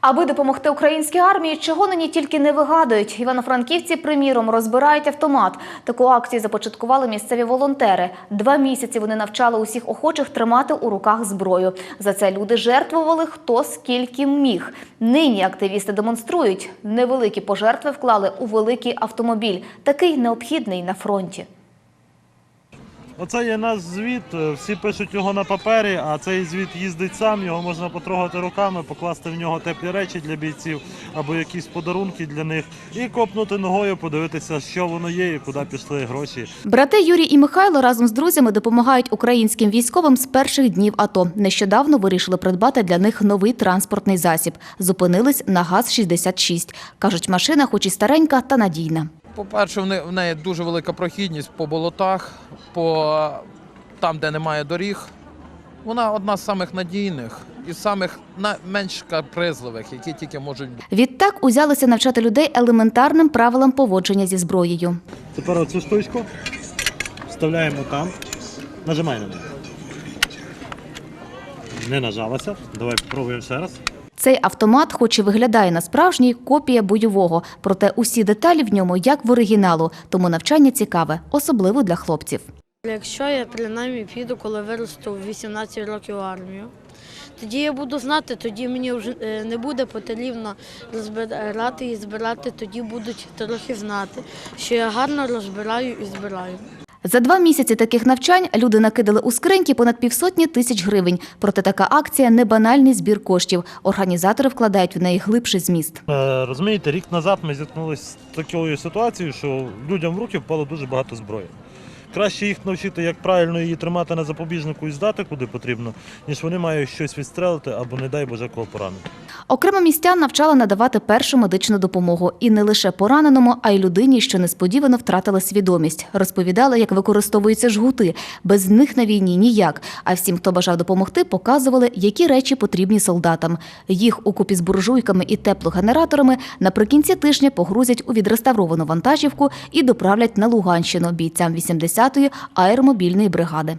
Аби допомогти українській армії, чого нині тільки не вигадують. Івано-франківці, приміром, розбирають автомат. Таку акцію започаткували місцеві волонтери. Два місяці вони навчали усіх охочих тримати у руках зброю. За це люди жертвували хто скільки міг. Нині активісти демонструють. Невеликі пожертви вклали у великий автомобіль, такий необхідний на фронті. Оце є наш звіт. Всі пишуть його на папері, а цей звіт їздить сам. Його можна потрогати руками, покласти в нього теплі речі для бійців або якісь подарунки для них, і копнути ногою, подивитися, що воно є і куди пішли гроші. Брати Юрій і Михайло разом з друзями допомагають українським військовим з перших днів АТО. Нещодавно вирішили придбати для них новий транспортний засіб. Зупинились на ГАЗ-66. Кажуть, машина хоч і старенька, та надійна. По-перше, в неї дуже велика прохідність по болотах, по там, де немає доріг. Вона одна з самих надійних і самих на- менш капризливих, які тільки можуть бути. Відтак узялися навчати людей елементарним правилам поводження зі зброєю. Тепер оцю штучку вставляємо там, нажимай на неї. Не нажалася. Давай спробуємо ще раз. Цей автомат, хоч і виглядає на справжній, копія бойового. Проте усі деталі в ньому як в оригіналу. Тому навчання цікаве, особливо для хлопців. Якщо я принаймні піду, коли виросту в 18 років в армію, тоді я буду знати, тоді мені вже е, не буде потрібно розбирати і збирати, тоді будуть трохи знати, що я гарно розбираю і збираю. За два місяці таких навчань люди накидали у скриньки понад півсотні тисяч гривень. Проте така акція не банальний збір коштів. Організатори вкладають в неї глибший зміст. Е, Розумієте, рік назад ми зіткнулися з такою ситуацією, що людям в руки впало дуже багато зброї. Краще їх навчити, як правильно її тримати на запобіжнику і здати куди потрібно, ніж вони мають щось відстрелити або, не дай Боже, кого поранити. Окремо містян навчала надавати першу медичну допомогу і не лише пораненому, а й людині, що несподівано втратила свідомість. Розповідали, як використовуються жгути. Без них на війні ніяк. А всім, хто бажав допомогти, показували, які речі потрібні солдатам. Їх у купі з буржуйками і теплогенераторами наприкінці тижня погрузять у відреставровану вантажівку і доправлять на Луганщину бійцям 80-ї аеромобільної бригади.